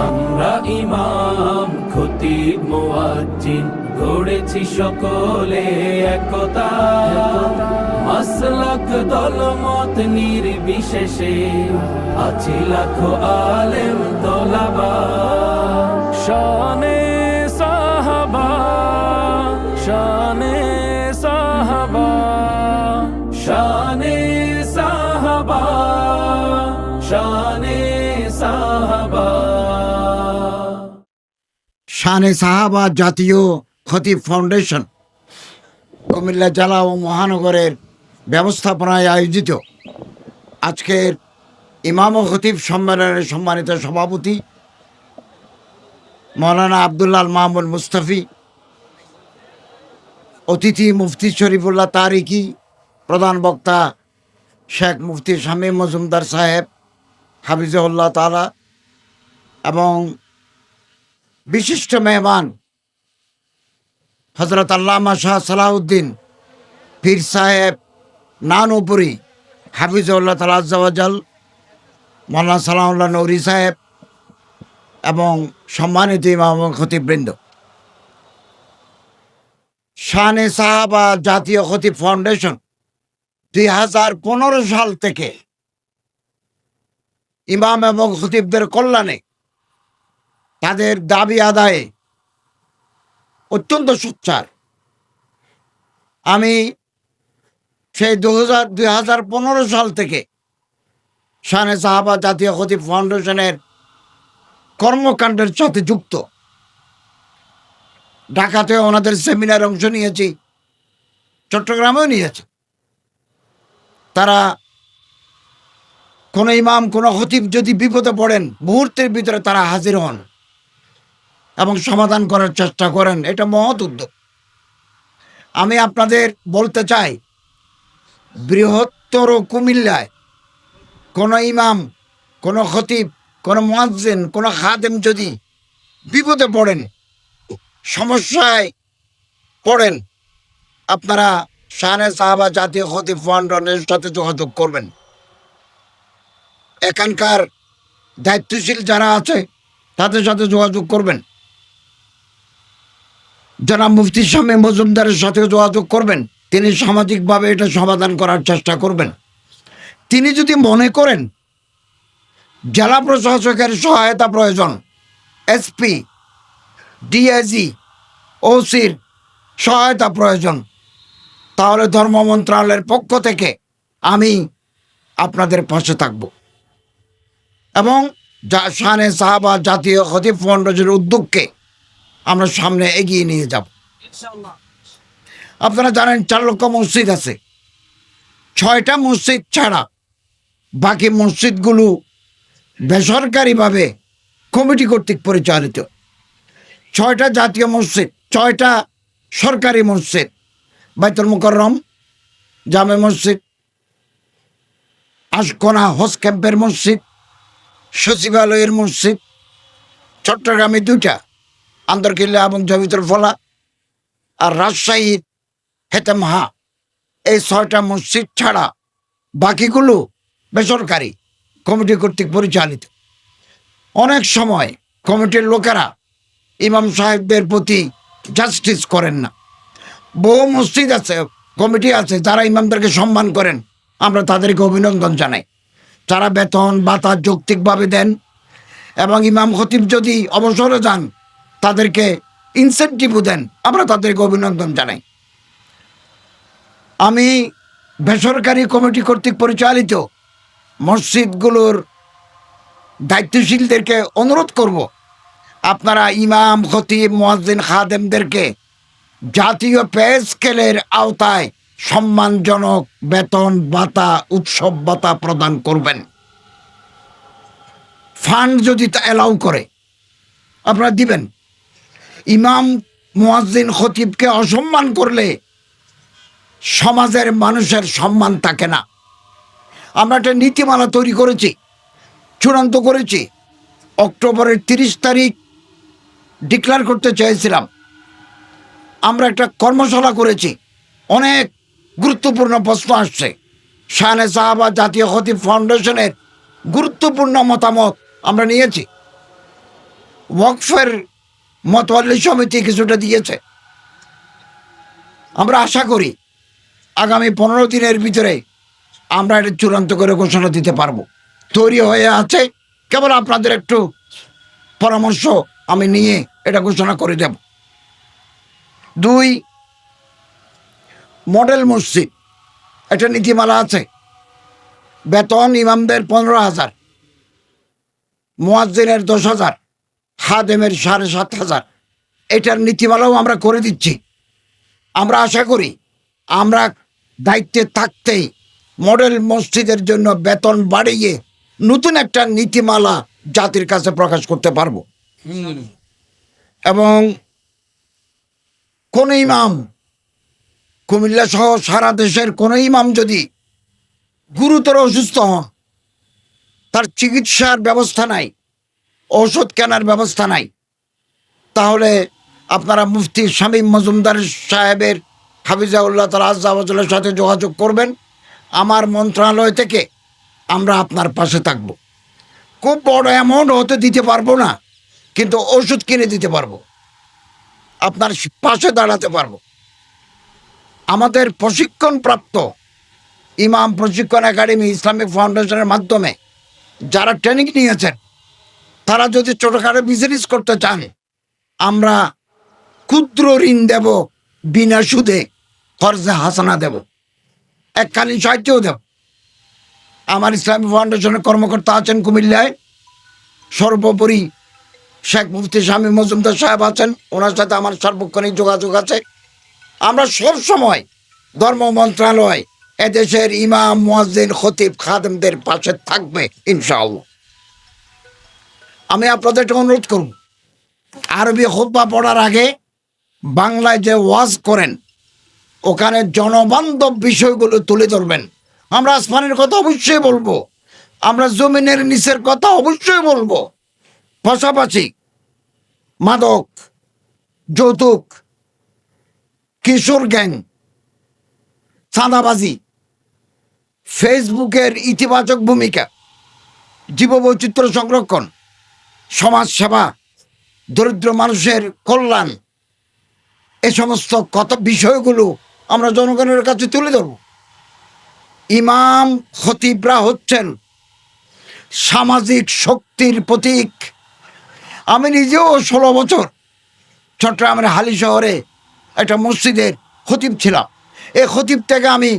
আমরা ইমাম, খতিব, মুয়াজ্জিন, গড়েছি সকলে একতা। মাসলাক দলমত নির্বিশেষে আছি লাখো আলেম তোলাবা। শানে শানে সাহাবা জাতীয় খতিব ফাউন্ডেশন কুমিল্লা জেলা ও মহানগরের ব্যবস্থাপনায় আয়োজিত। আজকের ইমাম ও খতিব সম্মেলনের সম্মানিত সভাপতি মৌলানা আবদুল্লাল মাহমুদ মুস্তাফি, অতিথি মুফতি শরীফুল্লাহ তারিকি, প্রধান বক্তা শেখ মুফতি শামীম মজুমদার সাহেব হাফিজউল্লাহ তালা এবং বিশিষ্ট মেহমান হজরত আল্লামা শাহ সালাউদ্দিন পীর সাহেব নানুপুরি, হাফিজউল্লাহ তালাজাল মৌলানা সালাউল্লাহ নৌরি সাহেব এবং সম্মানিত ইমাম খতিবৃন্দ শানে সাহাবা জাতীয় খতিব ফাউন্ডেশন দুই হাজার পনেরো সাল থেকে ইমাম এবং খতিবদের কল্যাণে তাদের দাবি আদায়ে অত্যন্ত সোচ্চার। আমি সেই দু হাজার হাজার পনেরো সাল থেকে শানে সাহাবা জাতীয় খতিব ফাউন্ডেশনের কর্মকাণ্ডের সাথে যুক্ত। ঢাকাতে ওনাদের সেমিনার অংশ নিয়েছি, চট্টগ্রামেও নিয়েছে। তারা কোনো ইমাম, কোনো হতিব যদি বিপদে পড়েন, মুহূর্তের ভিতরে তারা হাজির হন। এবং সমাধান করার চেষ্টা করেন, এটা মহৎ উদ্যোগ। আমি আপনাদের বলতে চাই, বৃহত্তর কুমিল্লায় কোনো ইমাম, কোনো খতিব, কোনো মুয়াজ্জিন, কোনো খাদেম যদি বিপদে পড়েন, সমস্যায় পড়েন, আপনারা শাহানে সাহাবা জাতীয় খতিব ফাউন্ডেশনের সাথে যোগাযোগ করবেন। এখানকার দায়িত্বশীল যারা আছে, তাদের সাথে যোগাযোগ করবেন। যারা মুফতি স্বামী মজুমদারের সাথে যোগাযোগ করবেন, তিনি সামাজিকভাবে এটা সমাধান করার চেষ্টা করবেন। তিনি যদি মনে করেন, জেলা প্রশাসকের সহায়তা প্রয়োজন, এসপি, ডিআইজি, ওসির সহায়তা প্রয়োজন, তাহলে ধর্ম মন্ত্রণালয়ের পক্ষ থেকে আমি আপনাদের পাশে থাকব। এবং যা সাহাবা জাতীয় খতিব ফাউন্ডেশনের উদ্যোগকে আমরা সামনে এগিয়ে নিয়ে যাব। আপনারা জানেন চার লক্ষ মসজিদ আছে। ছয়টা মসজিদ ছাড়া বাকি মসজিদগুলো বেসরকারিভাবে কমিটি কর্তৃক পরিচালিত। ছয়টা জাতীয় মসজিদ ছয়টা সরকারি মসজিদ বাইতুল মুকররম জামে মসজিদ আশকোনা হজ ক্যাম্পের মসজিদ সচিবালয়ের মসজিদ চট্টগ্রামে দুইটা। আন্দরকিল্লা এবং জমিতুল ফলা আর রাজশাহীর হেতেমহা। এই ছয়টা মসজিদ ছাড়া বাকিগুলো বেসরকারি কমিটি কর্তৃক পরিচালিত। অনেক সময় কমিটির লোকেরা ইমাম সাহেবদের প্রতি জাস্টিস করেন না। বহু মসজিদ আছে, কমিটি আছে, যারা ইমামদেরকে সম্মান করেন। আমরা তাদেরকে অভিনন্দন জানাই। তারা বেতন, ভাতা যৌক্তিকভাবে দেন এবং ইমাম খতিব যদি অবসরে যান তাদেরকে ইনসেন্টিভও দেন। আমরা তাদেরকে অভিনন্দন জানাই। আমি বেসরকারি কমিটি কর্তৃক পরিচালিত মসজিদগুলোর দায়িত্বশীলদেরকে অনুরোধ করব, আপনারা ইমাম, খতিব, মোয়াজ্জিন, খাদেমদেরকে জাতীয় পে আওতায় সম্মানজনক বেতন, ভাতা, উৎসব ভাতা প্রদান করবেন। ফান্ড যদি তা অ্যালাউ করে, আপনারা দিবেন। ইমাম মুয়াজ্জিন খতিবকে অসম্মান করলে সমাজের মানুষের সম্মান থাকে না। আমরা একটা নীতিমালা তৈরি করেছি, চূড়ান্ত করেছি। অক্টোবরের তিরিশ তারিখ ডিক্লার করতে চেয়েছিলাম আমরা একটা কর্মশালা করেছি, অনেক গুরুত্বপূর্ণ প্রশ্ন আসছে। শাহানে সাহাবা জাতীয় খতিব ফাউন্ডেশনের গুরুত্বপূর্ণ মতামত আমরা নিয়েছি। ওয়াকফের মতওয়াল্লি সমিতি কিছুটা দিয়েছে। আমরা আশা করি আগামী পনেরো দিনের ভিতরে আমরা এটা চূড়ান্ত করে ঘোষণা দিতে পারব। তৈরি হয়ে আছে। কেবল আপনাদের একটু পরামর্শ আমি নিয়ে এটা ঘোষণা করে দেব। দুই, মডেল মসজিদ। একটা নীতিমালা আছে। বেতন ইমামদের পনেরো হাজার, মোয়াজ্জিনের দশ হাজার। হাদেমের সাড়ে সাত হাজার। এটার নীতিমালাও আমরা করে দিচ্ছি। আমরা আশা করি আমরা দায়িত্বে থাকতেই মডেল মসজিদের জন্য বেতন বাড়িয়ে নতুন একটা নীতিমালা জাতির কাছে প্রকাশ করতে পারব। এবং কোন ইমাম, কুমিল্লা সহ সারা দেশের কোন ইমাম যদি গুরুতর অসুস্থ হন, তার চিকিৎসার ব্যবস্থা নাই ঔষধ কেনার ব্যবস্থা নাই। তাহলে আপনারা মুফতি শামীম মজুমদার সাহেবের হাফিজাউল্লাহ তালা আজাওয়াজের সাথে যোগাযোগ করবেন। আমার মন্ত্রণালয় থেকে আমরা আপনার পাশে থাকব। খুব বড় অ্যামাউন্ট হতে দিতে পারব না, কিন্তু ওষুধ কিনে দিতে পারব। আপনার পাশে দাঁড়াতে পারব। আমাদের প্রশিক্ষণপ্রাপ্ত ইমাম প্রশিক্ষণ একাডেমি ইসলামিক ফাউন্ডেশনের মাধ্যমে যারা ট্রেনিং নিয়েছেন তারা যদি ছোটোখাটো বিজনেস করতে চান, আমরা ক্ষুদ্র ঋণ দেব, বিনা সুদে খরচে হাসানা দেব এককালীন সাহায্যও দেব। আমার ইসলামী ফাউন্ডেশনের কর্মকর্তা আছেন কুমিল্লায়। সর্বোপরি শেখ মুফতি স্বামী মজুমদার সাহেব আছেন, ওনার সাথে আমার সার্বক্ষণিক যোগাযোগ আছে। আমরা সব সময় ধর্ম মন্ত্রণালয়, এদেশের ইমাম, মুয়াজ্জিন, খতিব, খাদেমদের পাশে থাকবে, ইনশাআল্লাহ। আমি আপনাদেরকে অনুরোধ করব। আরবি খুতবা পড়ার আগে বাংলায় যে ওয়াজ করেন, ওখানে জনবান্ধব বিষয়গুলো তুলে ধরবেন। আমরা আসমানের কথা অবশ্যই বলব। আমরা জমিনের নিচের কথা অবশ্যই বলব। পাশাপাশি মাদক, যৌতুক, কিশোর গ্যাং, চাঁদাবাজি, ফেসবুকের ইতিবাচক ভূমিকা, জীববৈচিত্র্য সংরক্ষণ সমাজ সেবা দরিদ্র মানুষের কল্যাণ এ সমস্ত কত বিষয়গুলো আমরা জনগণের কাছে তুলে ধরব। ইমাম খতিবরা হচ্ছেন সামাজিক শক্তির প্রতীক। আমি নিজেও ষোলো বছর চট্টগ্রামের হালি শহরে একটা মসজিদের খতিব ছিলাম। এই খতিব থেকে আমি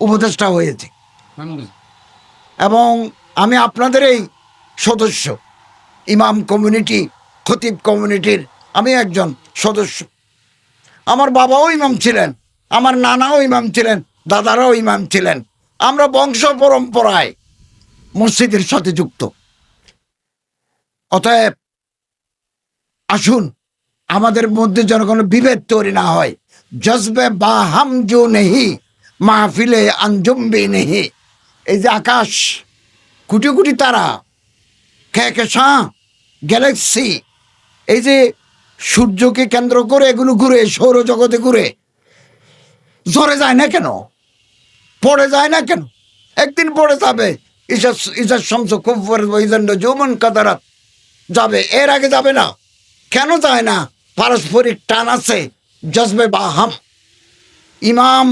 উপদেষ্টা হয়েছি। এবং আমি আপনাদের এই সদস্য। ইমাম কমিউনিটি, খতিব কমিউনিটির আমি একজন সদস্য। আমার বাবাও ইমাম ছিলেন, আমার নানাও ইমাম ছিলেন, দাদারাও ইমাম ছিলেন। আমরা বংশ পরম্পরায় মসজিদের সাথে যুক্ত। অতএব আসুন, আমাদের মধ্যে যেন কোনো বিভেদ তৈরি না হয়। জজবে বা হামজু নেহি, মাহফিলে আঞ্জুম্বি নেহি। এই যে আকাশ, কুটি কোটি তারা খে খে সাঁ গ্যালাক্সি, এই যে সূর্যকে কেন্দ্র করে এগুলো ঘুরে, সৌরজগতে ঘুরে, ঝরে যায় না কেন? পড়ে যায় না কেন? একদিন পড়ে যাবে। ঈশা, ঈশার শমস খুব কাদারাত যাবে এর আগে যাবে না। কেন যায় না? পারস্পরিক টান আছে। জজবে বা হাম ইমাম,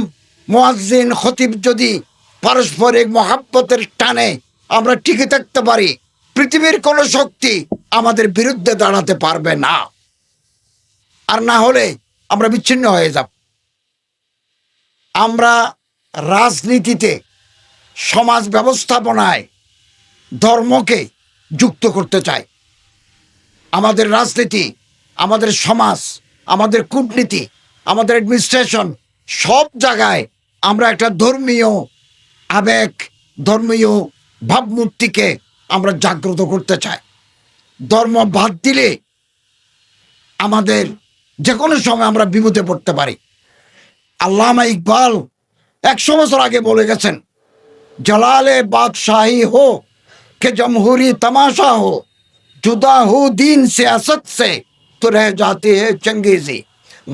মোয়াজ্জিন, খতিব যদি পারস্পরিক মহাব্বতের টানে আমরা টিকে থাকতে পারি পৃথিবীর কোনো শক্তি আমাদের বিরুদ্ধে দাঁড়াতে পারবে না। আর না হলে আমরা বিচ্ছিন্ন হয়ে যাব। আমরা রাজনীতিতে, সমাজ ব্যবস্থাপনায়, ধর্মকে যুক্ত করতে চাই। আমাদের রাজনীতি, আমাদের সমাজ, আমাদের কূটনীতি, আমাদের অ্যাডমিনিস্ট্রেশন সব জায়গায় আমরা একটা ধর্মীয় আবেগ, ধর্মীয় ভাবমূর্তিকে আমরা জাগ্রত করতে চাই। ধর্ম বাদ দিলে আমাদের যে কোনো সময় আমরা বিপদে পড়তে পারি। আল্লামা ইকবাল একশো বছর আগে বলে গেছেন, জলালে বাদশাহী হো, কে জমহুরি তামাশা হো, জুদা হো দিন সিয়াসত সে, তো রহ যাতে হে চঙ্গেজি।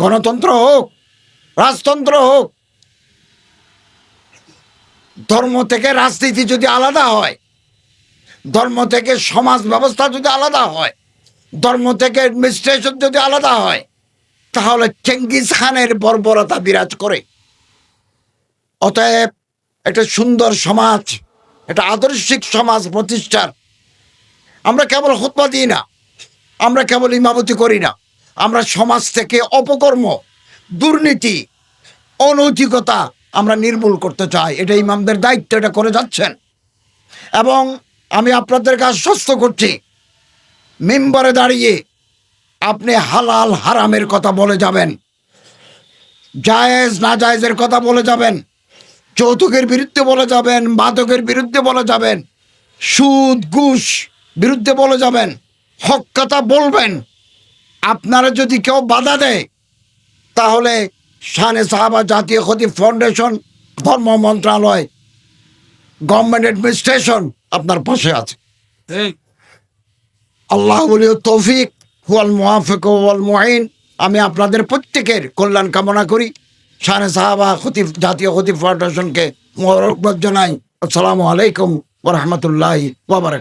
গণতন্ত্র হোক, রাজতন্ত্র হোক, ধর্ম থেকে রাজনীতি যদি আলাদা হয় ধর্ম থেকে সমাজ ব্যবস্থা যদি আলাদা হয়, ধর্ম থেকে অ্যাডমিনিস্ট্রেশন যদি আলাদা হয়, তাহলে চেঙ্গিস খানের বর্বরতা বিরাজ করে। অতএব একটা সুন্দর সমাজ, একটা আদর্শিক সমাজ প্রতিষ্ঠার। আমরা কেবল হত্যা দিই না, আমরা কেবল ইমামতি করি না। আমরা সমাজ থেকে অপকর্ম, দুর্নীতি, অনৈতিকতা আমরা নির্মূল করতে চাই। এটা ইমামদের দায়িত্ব, এটা করে যাচ্ছেন। এবং আমি আপনাদেরকে আশ্বস্ত করছি, মেম্বারে দাঁড়িয়ে আপনি হালাল হারামের কথা বলে যাবেন, জায়েজ না জায়েজের কথা বলে যাবেন, যৌতুকের বিরুদ্ধে বলে যাবেন, মাদকের বিরুদ্ধে বলে যাবেন, সুদ, ঘুষ বিরুদ্ধে বলে যাবেন, হক কথা বলবেন। আপনারা যদি কেউ বাধা দেয়, তাহলে শানে সাহাবা জাতীয় ক্ষতি ফাউন্ডেশন, ধর্ম মন্ত্রণালয়, গভর্নমেন্ট অ্যাডমিনিস্ট্রেশন আপনার পাশে আছে। আল্লাহ বলিও তৌফিক হুয়াল মুহাফিক ওয়াল মুহিন আমি আপনাদের প্রত্যেকের কল্যাণ কামনা করি। শাহানে সাহাবা খতিব জাতীয় খতিব ফাউন্ডেশনকে মোবারকবাদ জানাই। আসসালামু আলাইকুম ওরহমতুল্লাহ ওবরাক